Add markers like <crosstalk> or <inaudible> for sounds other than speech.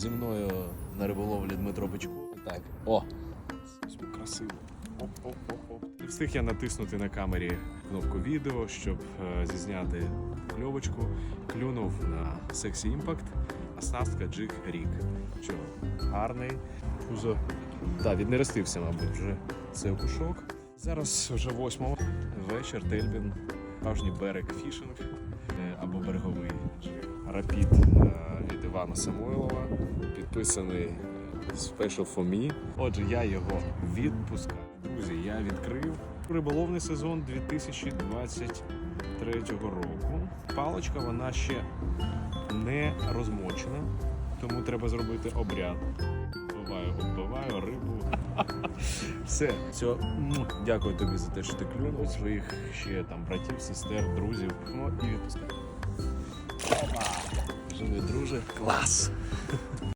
Зі мною на риболовлі Дмитро Бичко. Так, о, Красиво. Оп-оп-оп-оп. Не встиг я натиснути на камері кнопку відео, щоб е, зізняти кльовочку. Клюнув на Sexy Impact, оснастка Jig Rig. Що, гарний. Уже да, віднерестився, мабуть, вже цей окушок. Зараз вже восьмого вечір, Тельбін, справжній берег фішинг е, або береговий рапід Івана Самойлова, підписаний Special for me. Отже, я його відпускаю. Друзі, я відкрив риболовний сезон 2023 року. Паличка вона ще не розмочена, тому треба зробити обряд. Вбиваю, оббиваю рибу. <laughs> Все, все. Дякую тобі за те, що ти клюнув своїх ще там братів, сестер, друзів. Ну і відпускаю. Живи, друже. Клас!